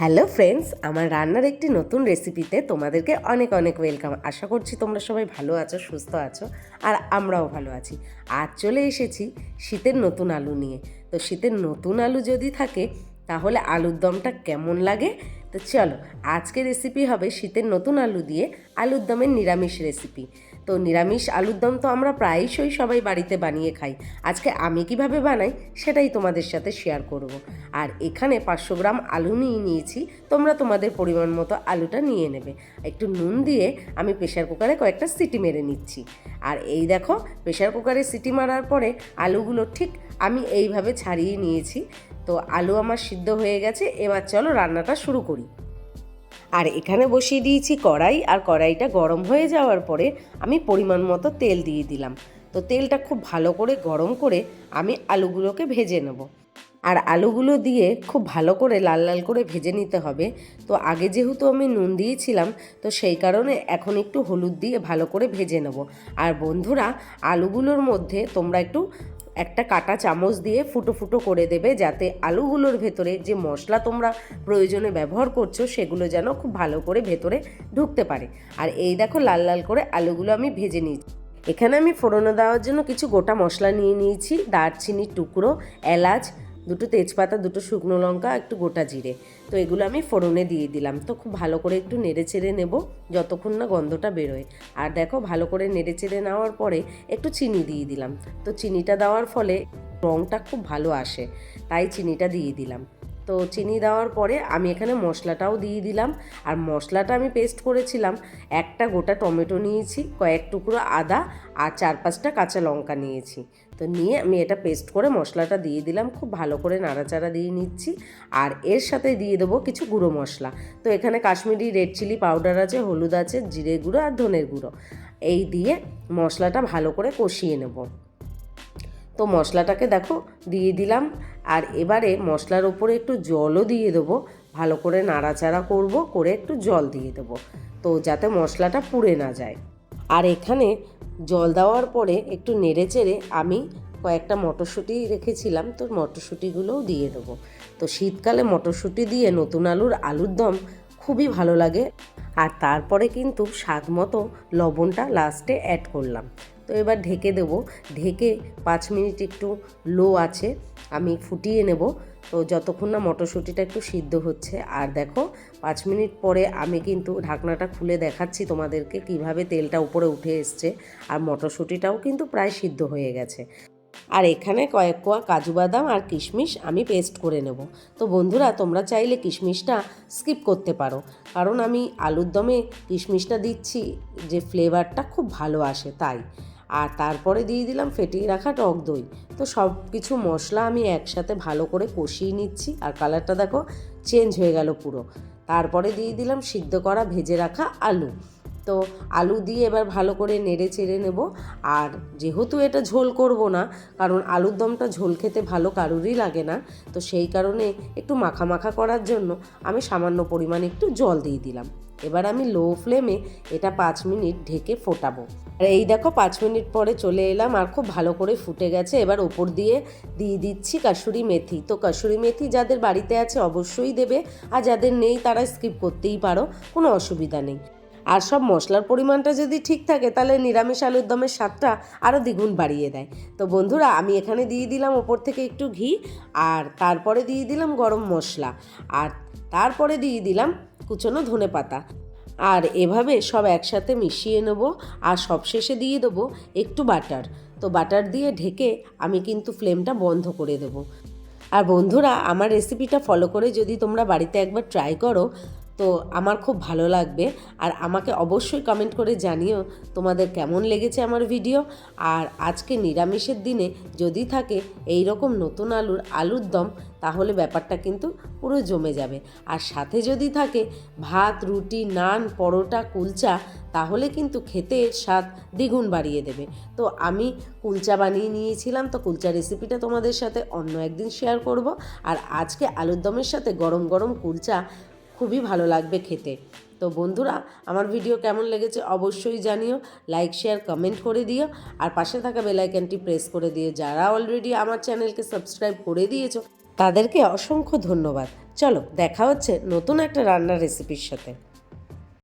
Hello friends, আমার রান্নার একটি নতুন রেসিপিতে তোমাদেরকে অনেক অনেক ওয়েলকাম। আশা করছি তোমরা সবাই ভালো আছো, সুস্থ আছো, আর আমরাও ভালো আছি। আজ চলে এসেছি শীতের নতুন আলু নিয়ে। তো শীতের নতুন আলু যদি থাকে তাহলে আলুর দমটা কেমন লাগে? তো চলো আজকে রেসিপি হবে শীতের নতুন আলু দিয়ে আলুর দমের নিরামিষ রেসিপি তো নিরামিষ আলুর দম তো আমরা প্রায়শই সবাই বাড়িতে বানিয়ে খাই। আজকে আমি কীভাবে বানাই সেটাই তোমাদের সাথে শেয়ার করব। আর এখানে পাঁচশো গ্রাম আলু নিয়ে নিয়েছি, তোমরা তোমাদের পরিমাণ মতো আলুটা নিয়ে নেবে। একটু নুন দিয়ে আমি প্রেশার কুকারে কয়েকটা সিটি মেরে নিচ্ছি। আর এই দেখো প্রেশার কুকারে সিটি মারার পরে আলুগুলো ঠিক আমি এইভাবে ছাড়িয়ে নিয়েছি। তো আলু আমার সিদ্ধ হয়ে গেছে, এবার চলো রান্নাটা শুরু করি। আর এখানে বসিয়ে দিয়েছি কড়াই, আর কড়াইটা গরম হয়ে যাওয়ার পরে আমি পরিমাণ মতো তেল দিয়ে দিলাম। তো তেলটা খুব ভালো করে গরম করে আমি আলুগুলোকে ভেজে নেব। আর আলুগুলো দিয়ে খুব ভালো করে লাল লাল করে ভেজে নিতে হবে। তো আগে যেহেতু আমি নুন দিয়েছিলাম, তো সেই কারণে এখন একটু হলুদ দিয়ে ভালো করে ভেজে নেব। আর বন্ধুরা, আলুগুলোর মধ্যে তোমরা একটু একটা কাটা চামচ দিয়ে ফুটো ফুটো করে দেবে, যাতে আলুগুলোর ভেতরে যে মশলা তোমরা প্রয়োজনে ব্যবহার করছ, সেগুলো যেন খুব ভালো করে ভেতরে ঢুকতে পারে। আর এই দেখো, লাল লাল করে আলুগুলো আমি ভেজে নিয়েছি। এখানে আমি ফোড়নো দেওয়ার জন্য কিছু গোটা মশলা নিয়ে নিয়েছি, দারচিনির টুকরো, এলাচ দুটো তেজপাতা, দুটো শুকনো লঙ্কা, একটু গোটা জিরে। তো এগুলো আমি ফোড়নে দিয়ে দিলাম। তো খুব ভালো করে একটু নেড়ে চেড়ে নেব যতক্ষণ না গন্ধটা বেরোয়। আর দেখো, ভালো করে নেড়ে চেড়ে নেওয়ার পরে একটু চিনি দিয়ে দিলাম। তো চিনিটা দেওয়ার ফলে রঙটা খুব ভালো আসে, তাই চিনিটা দিয়ে দিলাম। তো চিনি দেওয়ার পরে আমি এখানে মশলাটাও দিয়ে দিলাম। আর মশলাটা আমি পেস্ট করেছিলাম। একটা গোটা টমেটো নিয়েছি, কয়েক টুকরো আদা আর চার পাঁচটা কাঁচা লঙ্কা নিয়েছি। তো নিয়ে আমি এটা পেস্ট করে মশলাটা দিয়ে দিলাম। খুব ভালো করে নাড়াচাড়া দিয়ে নিচ্ছি। আর এর সাথে দিয়ে দেবো কিছু গুঁড়ো মশলা। তো এখানে কাশ্মীরি রেড চিলি পাউডার আছে, হলুদ আছে, জিরে গুঁড়ো আর ধনের গুঁড়ো। এই দিয়ে মশলাটা ভালো করে কষিয়ে নেব। তো মশলাটাকে দেখো দিয়ে দিলাম। আর এবারে মশলার ওপরে একটু জলও দিয়ে দেবো। ভালো করে নাড়াচাড়া করব, করে একটু জল দিয়ে দেবো। তো যাতে মশলাটা পুড়ে না যায়। আর এখানে জল দেওয়ার পরে একটু নেড়ে চেড়ে আমি কয়েকটা মটরশুঁটি রেখেছিলাম, তো মটরশুঁটিগুলোও দিয়ে দেবো। তো শীতকালে মটরশুঁটি দিয়ে নতুন আলুর আলুর দম খুবই ভালো লাগে। আর তারপরে কিন্তু স্বাদ মতো লবণটা লাস্টে অ্যাড করলাম। তো এবার ঢেকে দেবো। ঢেকে পাঁচ মিনিট একটু লো আছে, আমি ফুটিয়ে নেব। তো যতক্ষণ না মটরশুঁটিটা একটু সিদ্ধ হচ্ছে, আর দেখো পাঁচ মিনিট পরে আমি কিন্তু ঢাকনাটা খুলে দেখাচ্ছি তোমাদেরকে কীভাবে তেলটা উপরে উঠে এসছে, আর মটরশুঁটিটাও কিন্তু প্রায় সিদ্ধ হয়ে গেছে। আর এখানে কয়েক কোয়া কাজু বাদাম আর কিশমিশ আমি পেস্ট করে নেব। তো বন্ধুরা, তোমরা চাইলে কিশমিশটা স্কিপ করতে পারো, কারণ আমি আলুর দমে কিশমিশটা দিচ্ছি, যে ফ্লেভারটা খুব ভালো আসে তাই। আর তারপরে দিয়ে দিলাম ফেটিয়ে রাখা টক দই। তো সব কিছু মশলা আমি একসাথে ভালো করে কষিয়ে নিচ্ছি আর কালারটা দেখো চেঞ্জ হয়ে গেল পুরো। তারপরে দিয়ে দিলাম সিদ্ধ করা ভেজে রাখা আলু। তো আলু দিয়ে এবার ভালো করে নেড়ে চেড়ে নেব। আর যেহেতু এটা ঝোল করব না, কারণ আলুর দমটা ঝোল খেতে ভালো কারুরই লাগে না, তো সেই কারণে একটু মাখা মাখা করার জন্য আমি সামান্য পরিমাণে একটু জল দিয়ে দিলাম। এবার আমি লো ফ্লেমে এটা পাঁচ মিনিট ঢেকে ফোটাবো। আর এই দেখো পাঁচ মিনিট পরে চলে এলাম, আর খুব ভালো করে ফুটে গেছে। এবার ওপর দিয়ে দিয়ে দিচ্ছি কাসুরি মেথি। তো কাসুরি মেথি যাদের বাড়িতে আছে অবশ্যই দেবে, আর যাদের নেই তারা স্কিপ করতেই পারো, কোনো অসুবিধা নেই। আর সব মশলার পরিমাণটা যদি ঠিক থাকে, তাহলে নিরামিষ আলুর দমের স্বাদটা আরও দ্বিগুণ বাড়িয়ে দেয়। তো বন্ধুরা, আমি এখানে দিয়ে দিলাম ওপর থেকে একটু ঘি, আর তারপরে দিয়ে দিলাম গরম মশলা, আর তারপরে দিয়ে দিলাম কুচনো ধনে পাতা। আর এভাবে সব একসাথে মিশিয়ে নেব, আর সবশেষে দিয়ে দেবো একটু বাটার। তো বাটার দিয়ে ঢেকে আমি কিন্তু ফ্লেমটা বন্ধ করে দেবো। আর বন্ধুরা, আমার রেসিপিটা ফলো করে যদি তোমরা বাড়িতে একবার ট্রাই করো তো আমার খুব ভালো লাগবে। আর আমাকে অবশ্যই কমেন্ট করে জানিও তোমাদের কেমন লেগেছে আমার ভিডিও আর আজকে নিরামিষের দিনে যদি থাকে এই রকম নতুন আলুর আলুর দম, তাহলে ব্যাপারটা কিন্তু পুরো জমে যাবে। আর সাথে যদি থাকে ভাত, রুটি, নান, পরোটা, কুলচা, তাহলে কিন্তু খেতে স্বাদ দ্বিগুণ বাড়িয়ে দেবে। তো আমি কুলচা বানিয়ে নিয়েছিলাম, তো কুলচা রেসিপিটা তোমাদের সাথে অন্য একদিন শেয়ার করব। আর আজকে আলুর দমের সাথে গরম গরম কুলচা খুবই ভালো লাগবে খেতে। তো বন্ধুরা, আমার ভিডিও কেমন লেগেছে অবশ্যই জানিও লাইক শেয়ার কমেন্ট করে দিও, আর পাশে থাকা বেলাইকানটি প্রেস করে দিও। যারা অলরেডি আমার চ্যানেলকে সাবস্ক্রাইব করে দিয়েছ, তাদেরকে অসংখ্য ধন্যবাদ। চলো, দেখা হচ্ছে নতুন একটা রান্নার রেসিপির সাথে।